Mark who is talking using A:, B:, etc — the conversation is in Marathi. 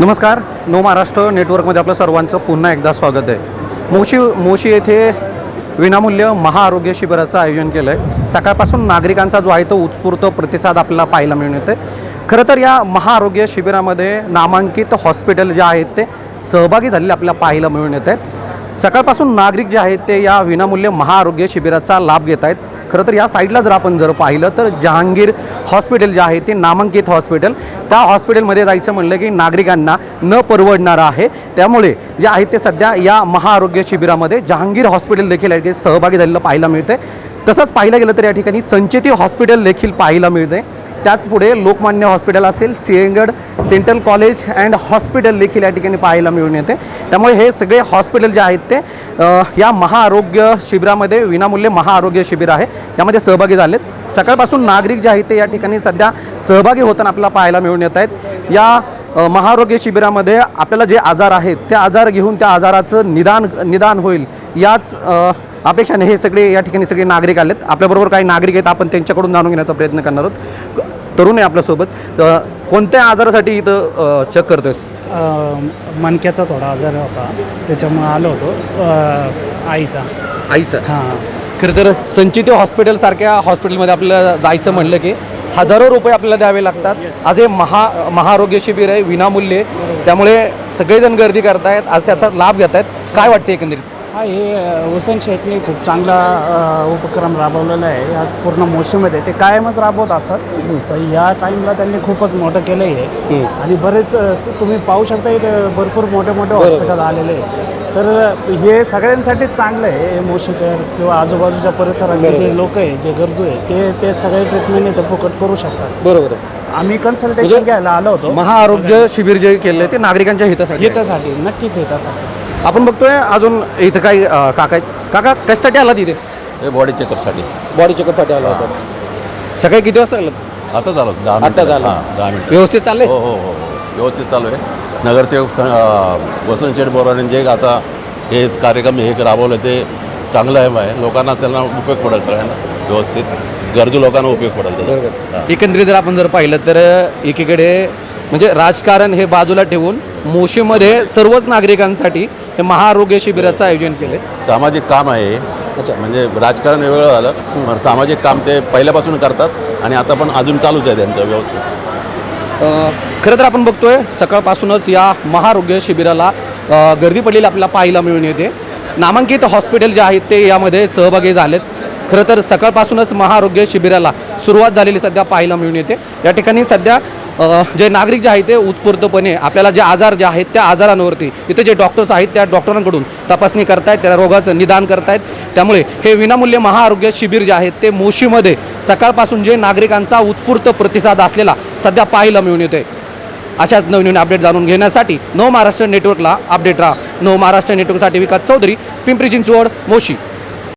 A: नमस्कार. नो महाराष्ट्र नेटवर्कमध्ये आपलं सर्वांचं पुन्हा एकदा स्वागत आहे. मोशी मोशी येथे विनामूल्य महाआरोग्य शिबिराचं आयोजन केलं आहे सकाळपासून नागरिकांचा जो आहे तो उत्स्फूर्त प्रतिसाद आपल्याला पाहायला मिळून येते खरं तर या महाआरोग्य शिबिरामध्ये नामांकित हॉस्पिटल जे आहेत ते सहभागी झालेले आपल्याला पाहायला मिळून येत आहेत. सकाळपासून नागरिक जे आहेत ते या विनामूल्य महाआरोग्य शिबिराचा लाभ घेत आहेत. खरं तर या साईडला जर आपण जर पाहिलं तर जहांगीर हॉस्पिटल जे आहे ते नामांकित हॉस्पिटल. त्या हॉस्पिटलमध्ये जायचं म्हणलं की नागरिकांना न परवडणारं आहे. त्यामुळे जे आहे ते सध्या या महाआरोग्य शिबिरामध्ये जहांगीर हॉस्पिटल देखील आहे ते सहभागी झालेलं पाहायला मिळते तसंच पाहिलं गेलं तर या ठिकाणी संचेती हॉस्पिटल देखील पाहायला मिळते त्याच पुढे लोकमान्य हॉस्पिटल असेल Sinhagad central college and hospital देखील या ठिकाणी पाहायला मिळून येते. त्यामुळे हे सगळे हॉस्पिटल जे आहेत ते या महाआरोग्य शिबिरामध्ये विनामूल्य महाआरोग्य शिबिर आहे. यामध्ये सहभागी झालेत. सकाळपासून नागरिक जे आहेत ते या ठिकाणी सध्या सहभागी होताना आपल्याला पाहायला मिळून येत आहेत. या महाआरोग्य शिबिरामध्ये आपल्याला जे आजार आहेत ते आजार घेऊन त्या आजाराचं निदान निदान होईल याच अपेक्षाने हे सगळे या ठिकाणी सगळे नागरिक आलेत. आपल्याबरोबर काही नागरिक आहेत आपण त्यांच्याकडून जाणून घेण्याचा प्रयत्न करणार आहोत. तरुण आहे आपल्यासोबत. कोणत्या आजारासाठी इथं चेक करतोयस?
B: मणक्याचा थोडा आजार होता. त्याच्यामुळे आलो होतो. आईचा.
A: आईचं?
B: हां.
A: खरं तर संचित हॉस्पिटलसारख्या हॉस्पिटलमध्ये आपल्याला जायचं म्हणलं की हजारो रुपये आपल्याला द्यावे लागतात. आज हे महा महाआरोग्य शिबिर आहे विनामूल्य आहे. त्यामुळे सगळेजण गर्दी करतायत. आज त्याचा लाभ घेत आहेत काय वाटते एकंदरीत?
B: हा हे हुसेन शेखने खूप चांगला उपक्रम राबवलेला आहे. या पूर्ण मोशीमध्ये ते कायमच राबवत असतात. पण या टाईमला त्यांनी खूपच मोठं केलं आहे आणि बरेच तुम्ही पाहू शकता इथे भरपूर मोठे मोठे हॉस्पिटल आलेले आहे तर हे सगळ्यांसाठी चांगलं आहे हे मोशीकर किंवा आजूबाजूच्या परिसरातले जे लोक आहे जे गरजू आहे ते ते सगळे ट्रीटमेंट इथं फुकट करू शकतात.
A: बरोबर
B: आम्ही कन्सल्टेशन घ्यायला आलो होतो.
A: महाआरोग्य शिबिर जे केले ते नागरिकांच्या हितासाठी.
B: हितासाठी नक्कीच हितासाठी.
A: आपण बघतोय अजून इथं काही अ, काका आहेत. काका कशासाठी आला तिथे
C: हे बॉडी चेकअपसाठी
A: बॉडी चेकअपसाठी आला होता सकाळी किती वाजता आला
C: आता झालं दहा
A: आता
C: मिनिटं
A: झालं.
C: हां दहा मिनिटं.
A: व्यवस्थित चाललंय?
C: हो हो हो हो. व्यवस्थित चालू आहे. नगरसेवक स- अं, वसंत शेठ बोराने जे आता हे कार्यक्रम हे राबवले ते चांगलं आहे बाय लोकांना त्यांना उपयोग पडेल सगळ्यांना. व्यवस्थित. गरजू लोकांना उपयोग पडेल त्याचा हां.
A: एकंदरीत जर आपण जर पाहिलं तर एकीकडे म्हणजे राजकारण हे बाजूला ठेवून मोशीमध्ये सर्वच नागरिकांसाठी हे महाआरोग्य शिबिराचं आयोजन केले
C: सामाजिक काम आहे.
A: अच्छा.
C: म्हणजे राजकारण वेगळं झालं. पण सामाजिक काम ते पहिल्यापासून करतात आणि आता पण अजून चालूच आहे त्यांचं व्यवस्थित.
A: खरं तर आपण बघतोय सकाळपासूनच या महाआरोग्य शिबिराला अ, गर्दी पडलेली आपल्याला पाहायला मिळून येते. नामांकित हॉस्पिटल जे आहेत ते यामध्ये सहभागी झालेत. खरं तर सकाळपासूनच महाआरोग्य शिबिराला सुरुवात झालेली सध्या पाहायला मिळून येते. या ठिकाणी सध्या जे नागरिक जे आहेत ते उत्स्फूर्तपणे आपल्याला जे आजार जे आहेत त्या आजारांवरती इथे जे डॉक्टर्स आहेत त्या डॉक्टरांकडून तपासणी करतायत त्या रोगाचं निदान करतायत. त्यामुळे हे विनामूल्य महाआरोग्य शिबिर जे आहेत ते मोशीमध्ये सकाळपासून जे नागरिकांचा उत्स्फूर्त प्रतिसाद असलेला सध्या पाहायला मिळून येतोय. अशाच नवीन अपडेट जाणून घेण्यासाठी नव महाराष्ट्र नेटवर्कला अपडेट राहा. नव महाराष्ट्र नेटवर्कसाठी विकास चौधरी पिंपरी चिंचवड मोशी.